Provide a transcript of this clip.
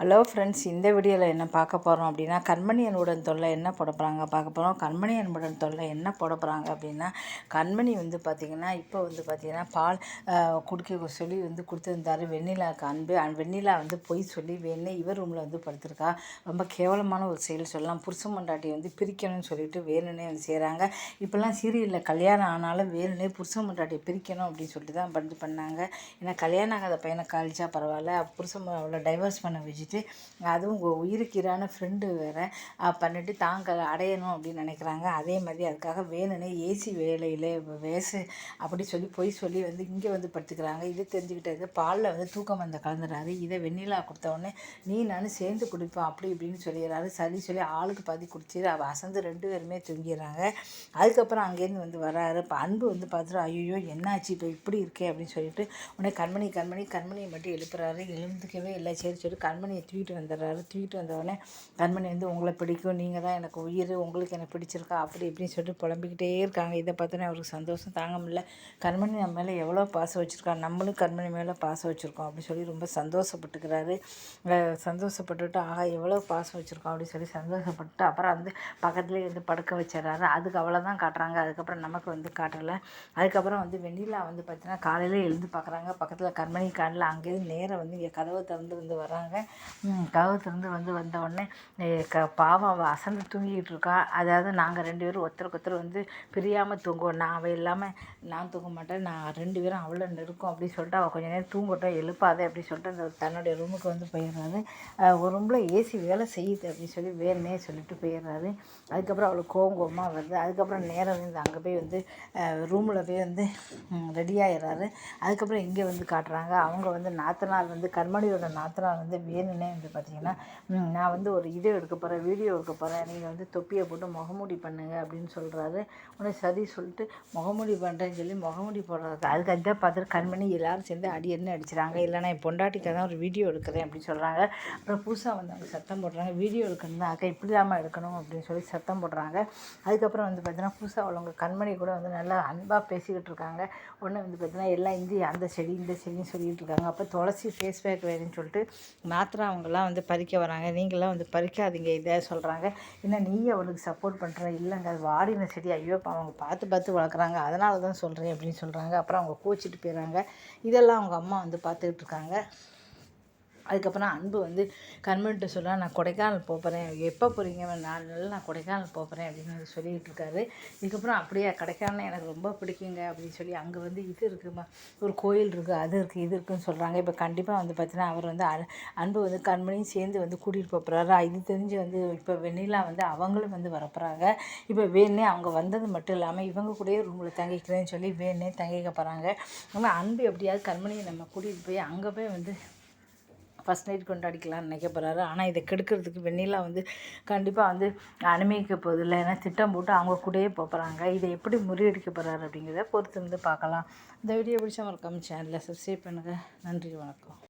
Hello friends இந்த வீடியோவில் என்ன பார்க்க போகிறோம் அப்படின்னா கண்மணி அன்புடன் தொல்லை என்ன போட போகிறாங்க பார்க்க போகிறோம் கண்மணி அன்புடன் தொல்லை என்ன போட போகிறாங்க அப்படின்னா கண்மணி வந்து பார்த்திங்கன்னா இப்போ வந்து பார்த்திங்கன்னா பால் குடிக்க சொல்லி வந்து கொடுத்துருந்தாரு. வெண்ணிலாவுக்கு அன்பு அண்ட் வெண்ணிலா வந்து பொய் சொல்லி வேணே இவர் ரூமில் வந்து படுத்திருக்கா. ரொம்ப கேவலமான ஒரு செயல் சொல்லலாம். புருஷ மண்டாட்டி வந்து பிரிக்கணும்னு சொல்லிட்டு வேணுன்னே வந்து செய்கிறாங்க இப்போல்லாம் சீரியலில் கல்யாணம் ஆனாலும் வேணுனே புருஷ மண்டாட்டியை பிரிக்கணும் அப்படின்னு சொல்லிட்டு தான் பண்ணி பண்ணாங்க. ஏன்னா கல்யாணம் ஆகாத பையனை காலிச்சா பரவாயில்ல. புருஷன் அவளை டைவர்ஸ் பண்ண வச்சுட்டு அதுவும் உங்கள் உயிருக்கீரான ஃப்ரெண்டு வேறு பண்ணிட்டு தாங்க அடையணும் அப்படின்னு நினைக்கிறாங்க. அதே மாதிரி அதுக்காக வேணும்னே ஏசி வேலையில் வேசு அப்படி சொல்லி பொய் சொல்லி வந்து இங்கே வந்து படுத்துக்கிறாங்க. இது தெரிஞ்சுக்கிட்டது பாலில் வந்து தூக்கம் வந்த கலந்துறாரு. இதை வெண்ணிலா கொடுத்தவொடனே நீ நானும் சேர்ந்து குடிப்போம் அப்படி இப்படின்னு சொல்லிடுறாரு. சரி சொல்லி ஆளுக்கு பாதி குடிச்சிட்டு அவள் அசந்து ரெண்டு பேருமே தூங்கிடுறாங்க. அதுக்கப்புறம் அங்கேருந்து வந்து வராரு இப்போ அன்பு வந்து பார்த்துட்டு ஐயோ என்னாச்சு? இப்போ இப்படி இருக்கே அப்படின்னு சொல்லிட்டு உடனே கண்மணி கண்மணி கண்மணியை மட்டும் எழுப்புறாரு. எழுந்துக்கவே இல்லை. சரி சொல்லி கண்மணி கண்மணியை தூக்கிட்டு வந்துடுறாரு. தூக்கிட்டு வந்தவுடனே கண்மணி வந்து உங்களை பிடிக்கும். நீங்கள் தான் எனக்கு உயிர். உங்களுக்கு எனக்கு பிடிச்சிருக்கா? அப்படி இப்படின்னு சொல்லிட்டு புலம்பிக்கிட்டே இருக்காங்க. இதை பார்த்தோன்னே அவருக்கு சந்தோஷம். தாங்க முடியல. கண்மணி நம்ம மேலே எவ்வளோ பாசம் வச்சுருக்கா? நம்மளும் கண்மணி மேலே பாசம் வச்சுருக்கோம். அப்படின்னு சொல்லி ரொம்ப சந்தோஷப்பட்டுக்கிறாரு. சந்தோஷப்பட்டுட்டு ஆகா எவ்வளோ பாசம் வச்சுருக்கோம். அப்படின்னு சொல்லி சந்தோஷப்பட்டு அப்புறம் வந்து பக்கத்துலேயே வந்து படுக்க வச்சிடறாரு. அதுக்கு அவ்வளோதான் காட்டுறாங்க. அதுக்கப்புறம் நமக்கு வந்து காட்டலை. அதுக்கப்புறம் வந்து வெண்ணிலா வந்து பார்த்தீங்கன்னா காலையில் எழுந்து பார்க்குறாங்க. பக்கத்தில் கண்மணி காலில் அங்கேருந்து நேராக வந்து இங்கே கதவை திறந்து வந்து வராங்க கதவு திறந்து வந்து வந்த உடனே க பாவம் அவள் அசந்து தூங்கிக்கிட்டு இருக்கா அதாவது நாங்கள் ரெண்டு பேரும் ஒருத்தருக்கு ஒருத்தர் வந்து பிரியாமல் தூங்குவோம். நான் அவள் இல்லாமல் நான் தூங்க மாட்டேன். நான் ரெண்டு பேரும் அவ்வளோ நெருக்கம் அப்படின்னு சொல்லிட்டு அவள் கொஞ்சம் நேரம் தூங்கட்டும் எழுப்பாதே அப்படின்னு சொல்லிட்டு அந்த தன்னுடைய ரூமுக்கு வந்து போயிடுறாரு. ஒரு ரூமில் ஏசி வேலை செய்யுது அப்படின்னு சொல்லி வேணுமே சொல்லிட்டு போயிடுறாரு. அதுக்கப்புறம் அவளுக்கு கோவம் கோபமாக வருது. அதுக்கப்புறம் நேரம் வந்து அங்கே போய் வந்து ரூமில் போய் வந்து ரெடியாகிடுறாரு அதுக்கப்புறம் இங்கே வந்து காட்டுறாங்க. அவங்க வந்து நாத்தனார் வந்து கண்மணியோட நாத்தனார் வந்து வேணும்னே வந்து பார்த்தீங்கன்னா நான் வந்து ஒரு இது எடுக்க போகிறேன் வீடியோ எடுக்க போகிறேன் நீங்கள் வந்து தொப்பியை போட்டு முகமூடி பண்ணுங்க அப்படின்னு சொல்கிறாரு உடனே சரி சொல்லிட்டு முகமூடி பண்ணுறேன்னு சொல்லி முகமூடி போடுறது அதுக்கு அதுதான் பார்த்துட்டு கண்மணி எல்லோரும் சேர்ந்து அடி என்ன அடிச்சிடாங்க இல்லைனா என் பொண்டாட்டிக்கு தான் ஒரு வீடியோ எடுக்கிறேன் அப்படின்னு சொல்கிறாங்க அப்புறம் புதுசாக வந்து அவங்க சத்தம் போடுறாங்க வீடியோ எடுக்கணும் தான் அக்கா இப்படி தான் எடுக்கணும் அப்படின்னு சொல்லி சத்தம் போடுறாங்க. அதுக்கப்புறம் வந்து பார்த்தீங்கன்னா புதுசாக உள்ளவங்க கண்மணி கூட வந்து நல்லா அன்பாக பேசிக்கிட்டு இருக்காங்க. உடனே வந்து பார்த்தீங்கன்னா எல்லாம் இந்தி அந்த செடி இந்த செடின்னு சொல்லிகிட்டு இருக்காங்க. அப்போ துளசி ஃபேஸ் பேக் வேணும்னு சொல்லிட்டு மாத்திரை அவங்கெல்லாம் வந்து பறிக்க வராங்க. நீங்களாம் வந்து பறிக்காதீங்க இதை சொல்கிறாங்க என்ன நீ அவளுக்கு சப்போர்ட் பண்ணுற இல்லைங்க அது வாடின செடி. ஐயோ அவங்க பார்த்து பார்த்து வளர்க்குறாங்க. அதனால தான் சொல்கிறேன் அப்படின்னு சொல்கிறாங்க அப்புறம் அவங்க கோச்சிட்டு போயிடுறாங்க. இதெல்லாம் அவங்க அம்மா வந்து பார்த்துக்கிட்டு இருக்காங்க. அதுக்கப்புறம் அன்பு வந்து கண்மணிட்ட சொல்ல நான் கொடைக்கானல் போகிறேன் எப்போ போகிறீங்க நாலு நாள் நான் கொடைக்கானல் போகிறேன் அப்படின்னு சொல்லிகிட்டு இருக்காரு. இதுக்கப்புறம் அப்படியே கொடைக்கானல் எனக்கு ரொம்ப பிடிக்குங்க. அப்படின்னு சொல்லி அங்கே வந்து இது இருக்குமா ஒரு கோயில் இருக்குது அது இருக்குது இது இருக்குதுன்னு சொல்கிறாங்க இப்போ கண்டிப்பாக வந்து பார்த்தீங்கன்னா அவர் வந்து அன்பு வந்து கண்மணியும் சேர்ந்து வந்து கூட்டிகிட்டு போகிறாரு இது தெரிஞ்சு வந்து இப்போ வெண்ணிலா வந்து அவங்களும் வந்து வரப்போகிறாங்க இப்போ வேணே அவங்க வந்தது மட்டும் இல்லாமல் இவங்க கூடயே ரூமில் தங்கிக்கிறேன்னு சொல்லி வேணே தங்கிக்க போகிறாங்க ஆனால் அன்பு எப்படியாவது கண்மணியை நம்ம கூட்டிகிட்டு போய் அங்கே போய் வந்து ஃபஸ்ட் நைட் கொண்டாடிக்கலாம்னு நினைக்க போகிறாரு ஆனால் இதை கெடுக்கிறதுக்கு வெண்ணிலா வந்து கண்டிப்பாக வந்து அனுமதிக்க போதில்லை ஏன்னா திட்டம் போட்டு அவங்க கூடயே போகிறாங்க இதை எப்படி முறியடிக்க போகிறாரு அப்படிங்கிறத பொறுத்து வந்து பார்க்கலாம். இந்த வீடியோ பிடிச்சா மறக்காமல் சேனலில் சப்ஸ்கிரைப் பண்ணுங்கள் நன்றி வணக்கம்.